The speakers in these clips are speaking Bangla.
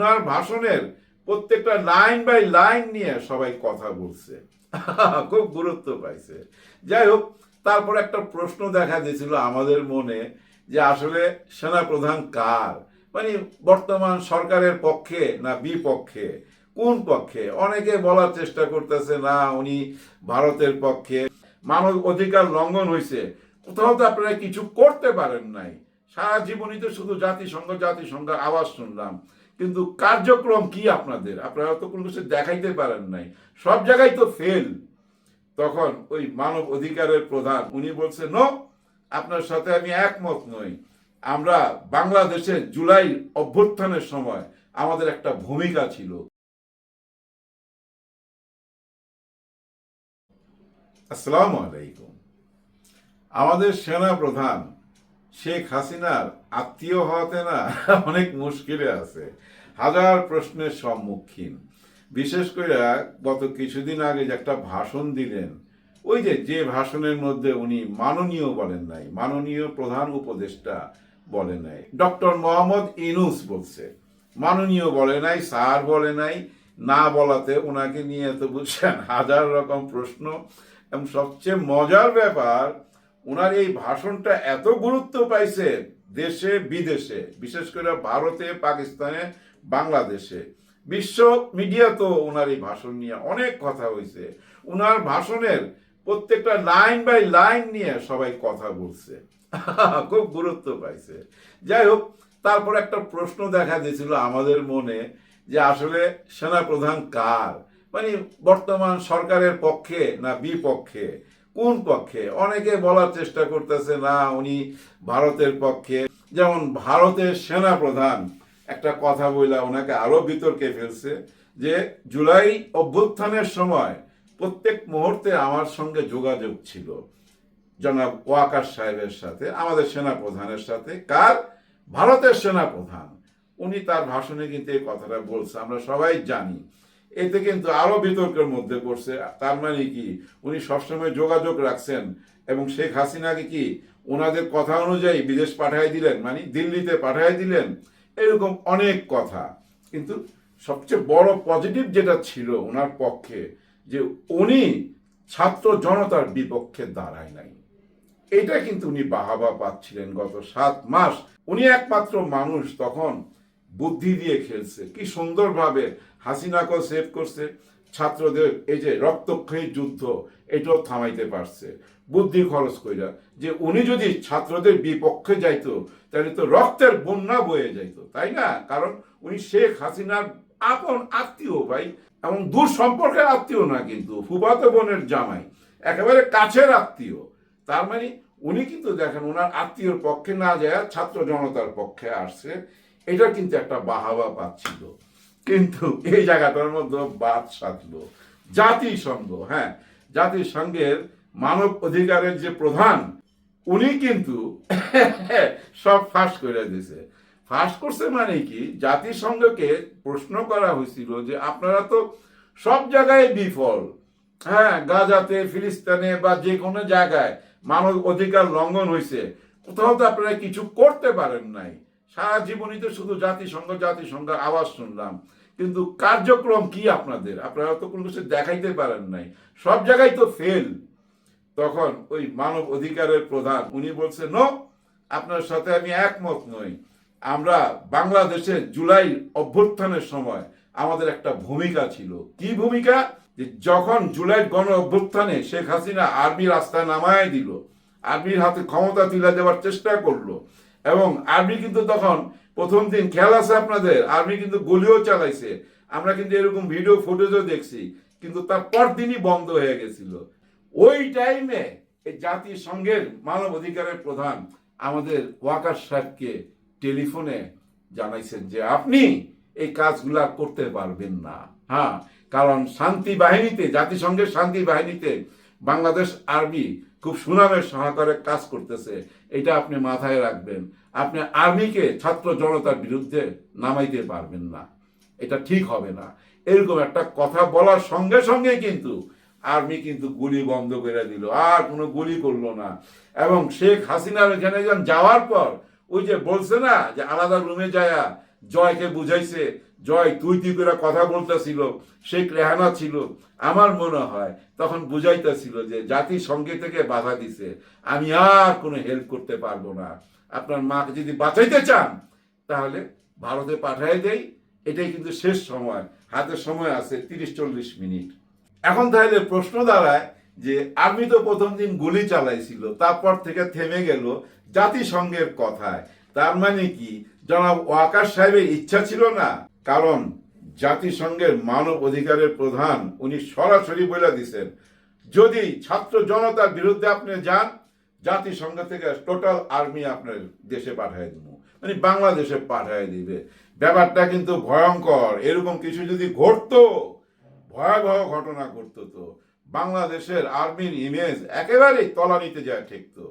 উনার ভাষণের প্রত্যেকটা লাইন বাই লাইন নিয়ে সবাই কথা বলছে। খুব গুরুত্ব পাইছে। যাই হোক, তারপর একটা প্রশ্ন দেখা দিয়েছিল আমাদের মনে যে আসলে সেনাপ্রধান কার? মানে বর্তমান সরকারের পক্ষে না বিপক্ষে? কোন পক্ষে? অনেকে বলার চেষ্টা করতেছে, না, উনি ভারতের পক্ষে। মানব অধিকার লঙ্ঘন হয়েছে কোথাও তো আপনারা কিছু করতে পারেন নাই। সারা জীবনই তো শুধু জাতিসংঘ জাতিসংঘ আওয়াজ শুনলাম। কিন্তু কার্যক্রম কি আপনাদের? আপনারা তো কোনো কিছু দেখাইতে পারেন নাই। সব জায়গায় তো ফেল তখন ওই মানব অধিকারের প্রধান, উনি বলছে নো আপনার সাথে আমি একমত নই। আমরা বাংলাদেশে জুলাই অভ্যুত্থানের সময় আমাদের একটা ভূমিকা ছিল। আসসালামু আলাইকুম। আমাদের সেনা প্রধান শেখ হাসিনার আত্মীয় হওয়াতে না অনেক মুশকিলে আছে। হাজার প্রশ্নের সম্মুখীন। বিশেষ করে গত কিছুদিন আগে যে একটা ভাষণ দিলেন, ওই যে যে ভাষণের মধ্যে উনি মাননীয় বলেন নাই, মাননীয় প্রধান উপদেষ্টা বলে নাই, ডক্টর মোহাম্মদ ইনুস বলছে, মাননীয় বলে নাই, স্যার বলে নাই, না বলাতে ওনাকে নিয়ে তো বুঝছেন, হাজার রকম প্রশ্ন। এবং সবচেয়ে মজার ব্যাপার ওনার এই ভাষণটা এত গুরুত্ব পাইছে দেশে, বিদেশে, বিশেষ করে ভারতে, পাকিস্তানে, বাংলাদেশে। বিশ্ব মিডিয়া তো ওনার এই ভাষণ নিয়ে অনেক কথা হয়েছে ওনার ভাষণের প্রত্যেকটা লাইন বাই লাইন নিয়ে সবাই কথা বলছে। খুব গুরুত্ব পাইছে। যাই হোক, তারপর একটা প্রশ্ন দেখা দিয়েছিল আমাদের মনে যে আসলে সেনাপ্রধান কার? মানে বর্তমান সরকারের পক্ষে না বিপক্ষে? কোন পক্ষে? অনেকে বলার চেষ্টা করতেছে, না, উনি ভারতের পক্ষে। যেমন ভারতের সেনা প্রধান একটা কথা বইলা ওনাকে আরও বিতর্কে ফেলছে যে, জুলাই অভ্যুত্থানের সময় প্রত্যেক মুহূর্তে আমার সঙ্গে যোগাযোগ ছিল। জনাব ওয়াকার সাহেবের সাথে, আমাদের সেনা প্রধানের সাথে। কার? ভারতের সেনা প্রধান উনি তার ভাষণে কিন্তু এই কথাটা বলছে, আমরা সবাই জানি। এতে কিন্তু আরও বিতর্কের মধ্যে পড়ছে। তার মানে কি? উনি সবসময় যোগাযোগ রাখছেন এবং শেখ হাসিনাকে কি ওনাদের কথা অনুযায়ী বিদেশ পাঠাই দিলেন? মানে দিল্লিতে পাঠাই দিলেন? এরকম অনেক কথা। কিন্তু সবচেয়ে বড় পজিটিভ যেটা ছিল ওনার পক্ষে, যে উনি ছাত্র জনতার বিপক্ষে দাঁড়ায় নাই। এটা কিন্তু উনি বাহাবা পাচ্ছিলেন গত সাত মাস। উনি একমাত্র মানুষ তখন বুদ্ধি দিয়ে খেলছে। কি সুন্দরভাবে হাসিনাকে সেভ করছে। ছাত্রদের এই যে রক্তক্ষয়ী যুদ্ধ, এটাও থামাইতে পারছে। বুদ্ধি খরচ কইরা। যে উনি যদি ছাত্রদের বিপক্ষে যাইতো, তাহলে তো রক্তের বন্যা বয়ে যাইতো, তাই না? কারণ উনি শেখ হাসিনার আপন আত্মীয় ভাই, এবং দূর সম্পর্কের আত্মীয় না কিন্তু, ফুফাতো বোনের জামাই, একেবারে কাছের আত্মীয়। তার মানে উনি কিন্তু দেখেন ওনার আত্মীয়র পক্ষে না যায় ছাত্র জনতার পক্ষে আসছে। এটা কিন্তু একটা বাহাবা পাচ্ছিল কিন্তু এই জায়গাটার মধ্যে বাদ সাধলো। জাতিসংঘ হ্যাঁ জাতিসংঘের মানব অধিকারের যে প্রধান, উনি কিন্তু সব ফাঁস করে দিছে ফাঁস করছে মানে কি? জাতিসংঘকে প্রশ্ন করা হয়েছিল যে আপনারা তো সব জায়গায় বিফল। হ্যাঁ গাজাতে, ফিলিস্তানে বা যে কোনো জায়গায় মানব অধিকার লঙ্ঘন হয়েছে। কোথাও তো আপনারা কিছু করতে পারেন নাই। সারা জীবনই তো শুধু জাতিসংঘ জাতিসংঘ আওয়াজ শুনলাম। কিন্তু কার্যক্রম কি আপনাদের? আপনারা তো কোনো কিছু দেখাইতে পারেন নাই। সব জায়গায় তো ফেল তখন ওই মানব অধিকারের প্রধান, উনি বলছে নো আপনার সাথে আমি একমত নই। আমরা বাংলাদেশে জুলাই অভ্যুত্থানের সময় আমাদের একটা ভূমিকা ছিল। কি ভূমিকা? যে যখন জুলাই গণ অভ্যুত্থানে শেখ হাসিনা আর্মি রাস্তায় নামায় দিল, আর্মির হাতে ক্ষমতা তুলে দেওয়ার চেষ্টা করল এবং আর্মি কিন্তু তখন প্রথম দিন খেয়াল আছে আপনাদের, আর্মি কিন্তু গুলিও চালাইছে। আমরা কিন্তু এরকম ভিডিও ফুটেজও দেখছি, কিন্তু তার পরদিনই বন্ধ হয়ে গেছিল। ওই টাইমে এই জাতিসংঘের মানব অধিকারের প্রধান আমাদের ওয়াকার সাহেবকে টেলিফোনে জানাইছেন যে, আপনি এই কাজগুলা করতে পারবেন না। হ্যাঁ কারণ শান্তি বাহিনীতে, জাতিসংঘের শান্তি বাহিনীতে বাংলাদেশ আর্মি খুব সুনামের সহকারে কাজ করতেছে, এটা আপনি মাথায় রাখবেন। আপনি আর্মিকে, ছাত্র জনতার বিরুদ্ধে নামাইতে পারবেন না। এটা ঠিক হবে না। এরকম একটা কথা বলার সঙ্গে সঙ্গে কিন্তু আর্মি কিন্তু গুলি বন্ধ করে দিল। আর কোনো গুলি করল না। এবং শেখ হাসিনার এখানে যাওয়ার পর ওই যে বলছে না যে আলাদা রুমে যায়া জয়কে বুঝাইছে, জয়, তুই তুই করে কথা বলতেছিল শেখ রেহানা ছিল। আমার মনে হয় তখন বুঝাইতেছিল যে জাতিসংঘে থেকে বাধা দিছে। আমি আর কোনো হেল্প করতে পারব না। আপনার মাকে যদি বাঁচাইতে চান, তাহলে ভারতে পাঠাই দেই। এটাই কিন্তু শেষ সময়। হাতে সময় আছে তিরিশ চল্লিশ মিনিট। এখন তাহলে প্রশ্ন দাঁড়ায় যে আর্মি তো প্রথম দিন গুলি চালাইছিল, তারপর থেকে থেমে গেল জাতিসংঘের কথায়। তার মানে কি? জনাব ওয়াকার সাহেবের ইচ্ছা ছিল না, কারণ জাতিসংঘের মানব অধিকারের প্রধান উনি সরাসরি বলে দিছেন। যদি ছাত্র জনতার বিরুদ্ধে আপনি যান, জাতিসংঘ থেকে টোটাল আর্মি আপনার দেশে পাঠিয়ে দিব। মানে বাংলাদেশে পাঠিয়ে দিবে। ব্যাপারটা কিন্তু ভয়ঙ্কর। এরকম কিছু যদি ঘটতো, ভয়াবহ ঘটনা ঘটতো তো। বাংলাদেশের আর্মির ইমেজ একেবারেই তলানিতে যায় ঠেকতো।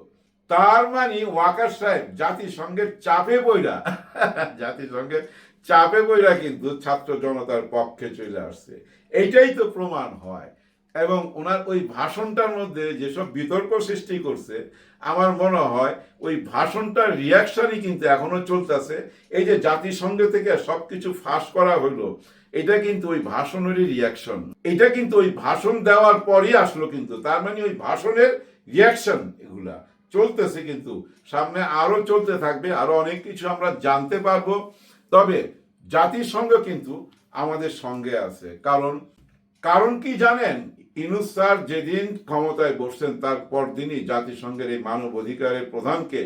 তার মানে ওয়াকার সাহেব, জাতিসংঘের চাপে বইরা জাতিসংঘের চাপে বইরা কিন্তু ছাত্র জনতার পক্ষে চলে আসছে। এইটাই তো প্রমাণ হয়। এবং ওনার ওই ভাষণটার মধ্যে যেসব বিতর্ক সৃষ্টি করছে, আমার মনে হয় ওই ভাষণটার রিয়াকশনই কিন্তু এখনও চলতেছে। এই যে জাতিসংঘ থেকে সবকিছু ফাঁস করা হলো, এটা কিন্তু ওই ভাষণেরই রিয়াকশন এটা কিন্তু ওই ভাষণ দেওয়ার পরই আসলো কিন্তু, তার মানে ওই ভাষণের রিয়াকশন এগুলা। চলতেছে কিন্তু। সামনে আরও চলতে থাকবে, আরও অনেক কিছু আমরা জানতে পারব। তবে জাতিসংঘ কিন্তু আমাদের সঙ্গে আছে। কারণ কারণ কি জানেন? ইনুস স্যার যেদিন ক্ষমতায় বসছেন তারপর দিনই জাতিসংঘের এই মানব অধিকারের প্রধানকে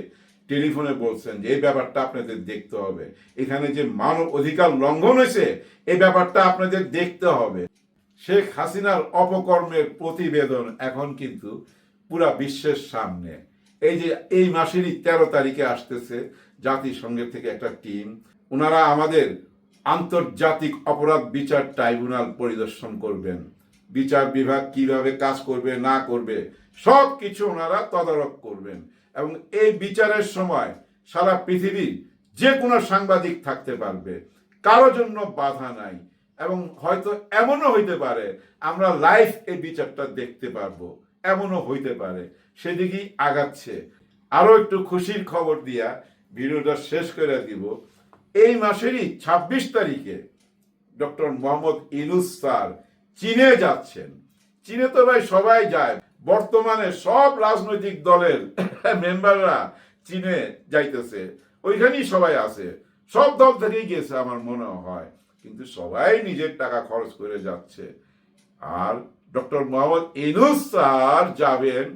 টেলিফোনে বলছেন যে, এই ব্যাপারটা আপনাদের দেখতে হবে। এখানে যে মানব অধিকার লঙ্ঘন হয়েছে, এই ব্যাপারটা আপনাদের দেখতে হবে। শেখ হাসিনার অপকর্মের প্রতিবেদন এখন কিন্তু পুরা বিশ্বের সামনে। এই যে এই মাসেরই তেরো তারিখে আসতেছে জাতিসংঘের থেকে একটা টিম। ওনারা আমাদের আন্তর্জাতিক অপরাধ বিচার ট্রাইব্যুনাল পরিদর্শন করবেন। বিচার বিভাগ কীভাবে কাজ করবে, না করবে সব কিছু ওনারা তদারক করবেন। এবং এই বিচারের সময় সারা পৃথিবীর যে কোনো সাংবাদিক থাকতে পারবে। কারও জন্য বাধা নাই। এবং হয়তো এমনও হইতে পারে, আমরা লাইভ এই বিচারটা দেখতে পারব। এমনও হইতে পারে। সেদিকেই আগাচ্ছে। আরও একটু খুশির খবর দিয়া ভিডিওটা শেষ করে দিব। এই মাসেরই ২৬ তারিখে ডক্টর মোহাম্মদ ইনুস স্যার চীনে যাচ্ছেন। চীনে তো ভাই সবাই যায়। বর্তমানে সব রাজনৈতিক দলের মেম্বাররা চীনে যাইতেছে। ওইখানেই সবাই আছে। সব দল থেকেই গেছে আমার মনে হয়। কিন্তু সবাই নিজের টাকা খরচ করে যাচ্ছে। আর ডক্টর মোহাম্মদ ইনুস স্যার যাবেন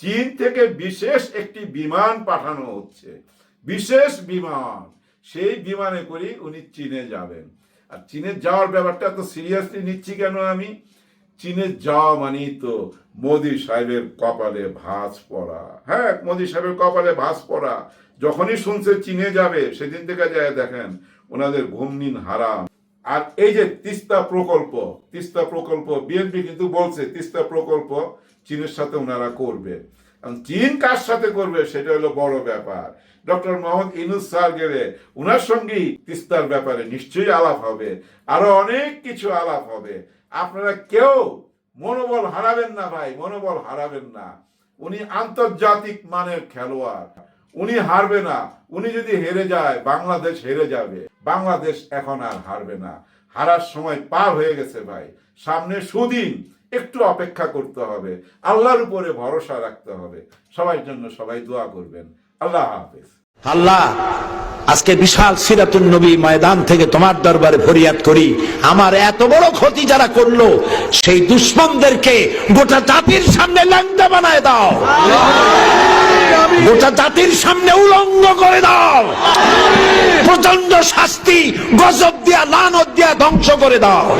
চীন থেকে বিশেষ একটি বিমান পাঠানো হচ্ছে। বিশেষ বিমান। সেই বিমানে করে উনি চীনে যাবেন। আর চীনে যাওয়ার ব্যাপারটা তো সিরিয়াসলি নিচ্ছি কেন আমি? চীনে যাওয়া মানেই তো মোদি সাহেবের কপালে ভাঁজ পড়া। হ্যাঁ মোদি সাহেবের কপালে ভাঁজ পড়া। যখনই শুনছে চীনে যাবে, সেদিন থেকে যায় দেখেন, ওনাদের ঘুম নিন হারাম। আর এই যে তিস্তা প্রকল্প তিস্তা প্রকল্প, বিএনপি কিন্তু বলছে তিস্তা প্রকল্প চীনের সাথে ওনারা করবে। এখন চীন কার সাথে করবে সেটা হলো বড় ব্যাপার। ডক্টর মোহাম্মদ ইনুস স্যার গেলে ওনার সঙ্গেই তিস্তার ব্যাপারে নিশ্চয়ই আলাপ হবে, আরও অনেক কিছু আলাপ হবে। আপনারা কেউ মনোবল হারাবেন না ভাই, মনোবল হারাবেন না। উনি আন্তর্জাতিক মানের খেলোয়াড়, উনি হারবে না। উনি যদি হেরে যায়, বাংলাদেশ হেরে যাবে। বাংলাদেশ এখন আর হারবে না। হারার সময় পার হয়ে গেছে ভাই। সামনে সুদিন একটু অপেক্ষা করতে হবে। আল্লাহর উপরে ভরসা রাখতে হবে। সবার জন্য সবাই দোয়া করবেন। আল্লাহ হাফেজ। আল্লাহ, আজকে বিশাল সিরাতুন নবী ময়দান থেকে তোমার দরবারে ফরিয়াদ করি। আমার এত বড় ক্ষতি যারা করল, সেই দুশ্মনদেরকে গোটা জাতির সামনে ল্যাংটা বানায় দাও। গোটা জাতির সামনে উলঙ্গ করে দাও। প্রচণ্ড শাস্তি, গজব দিয়া, লানত দিয়া ধ্বংস করে দাও।